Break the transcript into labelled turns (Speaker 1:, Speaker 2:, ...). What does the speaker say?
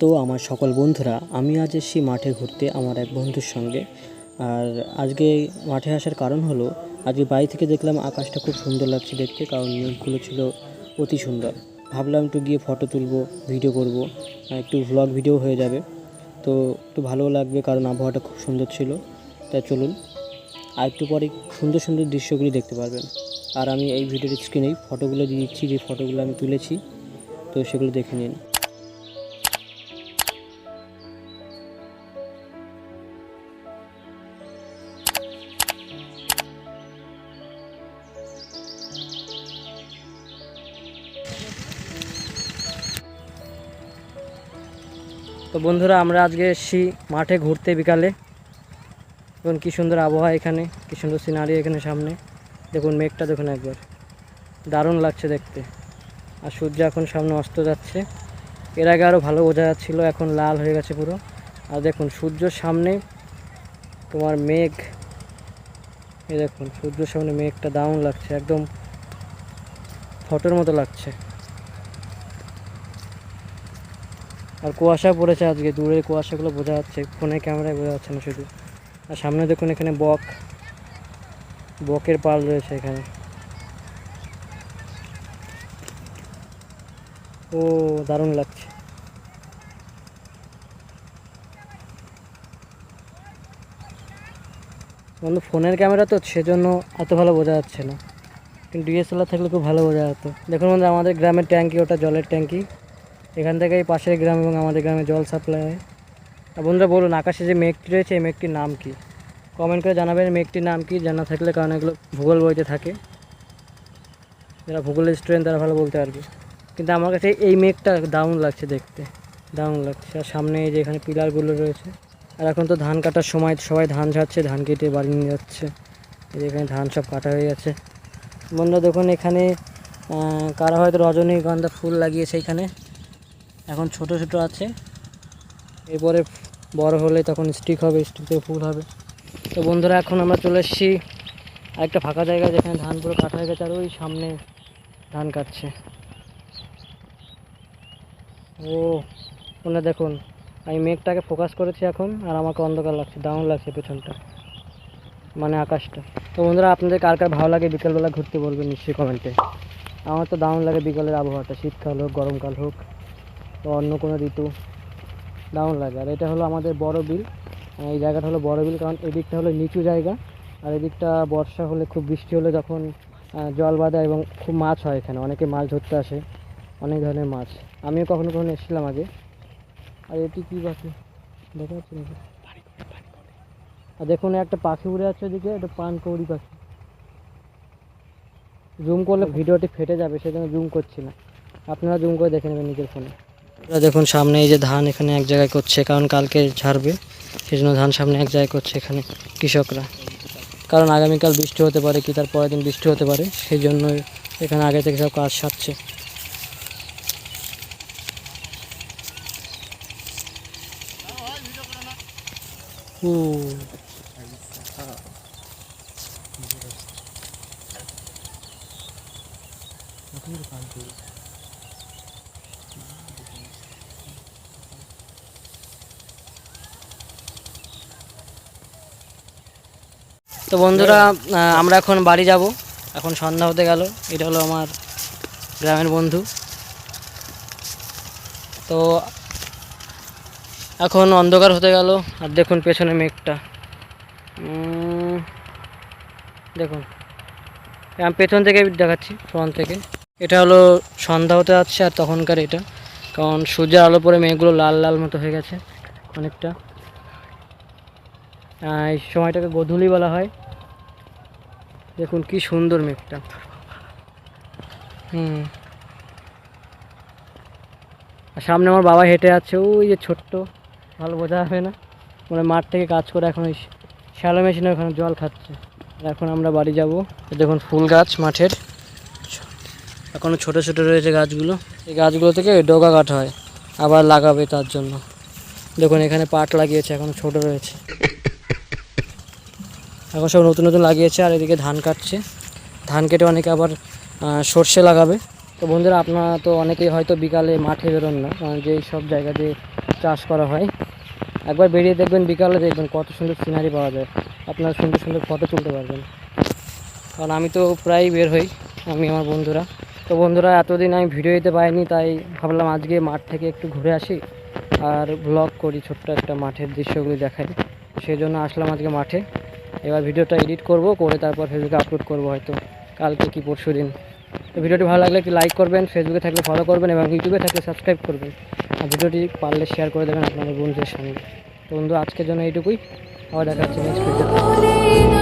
Speaker 1: তো আমার সকল বন্ধুরা, আমি আজ এসেছি মাঠে ঘুরতে আমার এক বন্ধুর সঙ্গে। আর আজকে মাঠে আসার কারণ হলো, আজকে বাড়ি থেকে দেখলাম আকাশটা খুব সুন্দর লাগছে দেখতে, কারণ মেঘগুলো ছিল অতি সুন্দর। ভাবলাম একটু গিয়ে ফটো তুলবো ভিডিও করব, একটু ভ্লগ ভিডিও হয়ে যাবে। তো একটু ভালোও লাগবে, কারণ আবহাওয়াটা খুব সুন্দর ছিল। তাই চলুন, আর একটু পরে সুন্দর সুন্দর দৃশ্যগুলি দেখতে পারবেন। আর আমি এই ভিডিওর স্ক্রিনেই ফটোগুলো দিয়ে দিচ্ছি, যে ফটোগুলো আমি তুলেছি, তো সেগুলো দেখে নিন। তো বন্ধুরা, আমরা আজকে এসেছি মাঠে ঘুরতে বিকালে। দেখুন কী সুন্দর আবহাওয়া এখানে, কী সুন্দর সিনারি এখানে সামনে। দেখুন মেঘটা, দেখুন একবার। দারুণ লাগছে দেখতে। আর সূর্য এখন সামনে অস্ত যাচ্ছে। এর আগে আরও ভালো বোঝা যাচ্ছিল, এখন লাল হয়ে গেছে পুরো। আর দেখুন সূর্যর সামনে তোমার মেঘ। এই দেখুন সূর্যের সামনে মেঘটা দারুণ লাগছে, একদম ফটোর মতো লাগছে। আর কুয়াশা পড়েছে আজকে, দূরের কুয়াশাগুলো বোঝা যাচ্ছে ফোনে ক্যামেরায় বোঝা যাচ্ছে না শুধু। আর সামনে দেখুন এখানে বক, বকের পাল রয়েছে এখানে। ও, দারুণ লাগছে। বন্ধু, ফোনের ক্যামেরা তো সেজন্য এত ভালো বোঝা যাচ্ছে না। কিন্তু ডিএসএলআর থাকলে খুব ভালো বোঝা যেত। দেখুন বন্ধু, আমাদের গ্রামের ট্যাঙ্কি, ওটা জলের ট্যাঙ্কি। এখান থেকেই পাশের গ্রাম এবং আমাদের গ্রামে জল সাপ্লাই হয়। বন্ধুরা বলুন, আকাশে যে মেঘটি রয়েছে, এই মেঘটির নাম কি? কমেন্ট করে জানাবেন মেঘটির নাম কি, জানা থাকলে কারণ এগুলো ভূগোল বইতে থাকে। যারা ভূগোলের স্টুডেন্ট তারা ভালো বলতে পারবে। কিন্তু আমার কাছে এই মেঘটা দারুণ লাগছে দেখতে, দারুণ লাগছে। আর সামনে এই যে এখানে পিলারগুলো রয়েছে, আর এখন তো ধান কাটার সময়, সবাই ধান ঝাড়ছে, ধান কেটে বাড়ি নিয়ে যাচ্ছে। এই যে এখানে ধান সব কাটা হয়ে গেছে। বন্ধুরা দেখুন এখানে কারা হয়তো রজনীগন্ধা ফুল লাগিয়েছে এখানে। এখন ছোট ছোট আছে। এরপরে বড় হলে তখন স্টিক হবে স্টিক ফুল হবে। তো বন্ধুরা, এখন আমরা চলে এসেছি আরেকটা ফাঁকা জায়গা যেখানে ধান পুরো কাটা হয়ে গেছে আর ওই সামনে ধান কাটছে। ও ওনা দেখুন, আমি মেঘটাকে ফোকাস করেছি এখন আর আমাকে অন্ধকার লাগছে দারুণ লাগছে পেছনটা মানে আকাশটা। তো বন্ধুরা, আপনাদের কার কার ভালো লাগে বিকেলবেলা ঘুরতে বলবেন নিশ্চয়ই কমেন্টে আমার তো দারুণ লাগে বিকেলের আবহাওয়াটা, শীতকাল হোক, গরমকাল হোক। বা অন্য কোনো ঋতু দারুণ লাগে। আর এটা হলো আমাদের বড় বিল। এই জায়গাটা হলো বড় বিল কারণ এদিকটা হলো নিচু জায়গা। আর এদিকটা বর্ষা হলে খুব বৃষ্টি হলে যখন জল বাঁধে এবং খুব মাছ হয় এখানে, অনেকে মাছ ধরতে আসে, অনেক ধরনের মাছ। আমিও কখনো কখনো এসেছিলাম আগে। আর এটি কী পাখি? দেখা যাচ্ছে আর দেখুন, একটা পাখি উড়ে আছে ওদিকে, এটা পানকৌড়ি পাখি। জুম করলে ভিডিওটি ফেটে যাবে, সেজন্য জুম করছি না। আপনারা জুম করে দেখে নেবেন নিজের ফোনে দেখুন, সামনে এই যে ধান এখানে এক জায়গায় করছে, কারণ কালকে ছাড়বে সেই জন্য ধান সামনে এক জায়গায় করছে এখানে কৃষকরা। কারণ আগামীকাল বৃষ্টি হতে পারে কি, তার পরের দিন বৃষ্টি হতে পারে, সেই জন্য এখানে আগে থেকে সব কাজ সারছে। হুম। তো বন্ধুরা আমরা এখন বাড়ি যাব। এখন সন্ধ্যা হতে গেল, এটা হলো আমার গ্রামের বন্ধু। তো এখন অন্ধকার হতে গেল, আর দেখুন পেছনে মেঘটা। দেখুন, আমি পেছন থেকে দেখাচ্ছি ফ্রন্ট থেকে। এটা হলো সন্ধ্যা হতে যাচ্ছে আর তখনকার এটা, কারণ সূর্যের আলো পরে মেঘগুলো লাল লাল মতো হয়ে গেছে অনেকটা। এই সময়টাকে গোধূলি বলা হয়। দেখুন কি সুন্দর মেঘটা। হুম। আর সামনে আমার বাবা হেঁটে যাচ্ছে, ওই যে ছোট্ট, ভালো বোঝা যাবে না। মানে মাঠ থেকে কাজ করে এখন ওই শ্যালো মেশিনে ওখানে জল খাচ্ছে। এখন আমরা বাড়ি যাব। দেখুন ফুল গাছ মাঠের। এখনও ছোট ছোট রয়েছে গাছগুলো। এই গাছগুলো থেকে ডগা কাটা হয়, আবার লাগাবে তার জন্য। দেখুন এখানে পাট লাগিয়েছে, এখন ছোট রয়েছে। এখন সব নতুন নতুন লাগিয়েছে আর এদিকে ধান কাটছে। ধান কেটে অনেকে আবার সর্ষে লাগাবে। তো বন্ধুরা, আপনারা তো অনেকেই হয়তো বিকালে মাঠে বেরোন না, কারণ যে সব জায়গাতে চাষ করা হয়, একবার বেরিয়ে দেখবেন বিকালে, দেখবেন কত সুন্দর সিনারি পাওয়া যায়। আপনারা সুন্দর সুন্দর ফটো তুলতে পারবেন। কারণ আমি তো প্রায়ই বের হই, আমি, আমার বন্ধুরা। তো বন্ধুরা, এতদিন আমি ভিডিও দিতে পারিনি, তাই ভাবলাম আজকে মাঠ থেকে একটু ঘুরে আসি আর ব্লগ করি, ছোট্ট একটা মাঠের দৃশ্যগুলি দেখাই। সেই জন্য আসলাম আজকে মাঠে। এবার ভিডিওটা এডিট করব, করে তারপর ফেসবুকে আপলোড করব হয়তো, কালকে কি পরশু দিন। তো ভিডিওটি ভালো লাগলে একটি লাইক করবেন ফেসবুকে থাকলে ফলো করবেন এবং ইউটিউবে থাকলে সাবস্ক্রাইব করবেন। আর ভিডিওটি পারলে শেয়ার করে দেবেন আপনাদের বন্ধুদের সঙ্গে বন্ধু, আজকের জন্য এইটুকুই। আবার দেখা হচ্ছে নেক্সট ভিডিওতে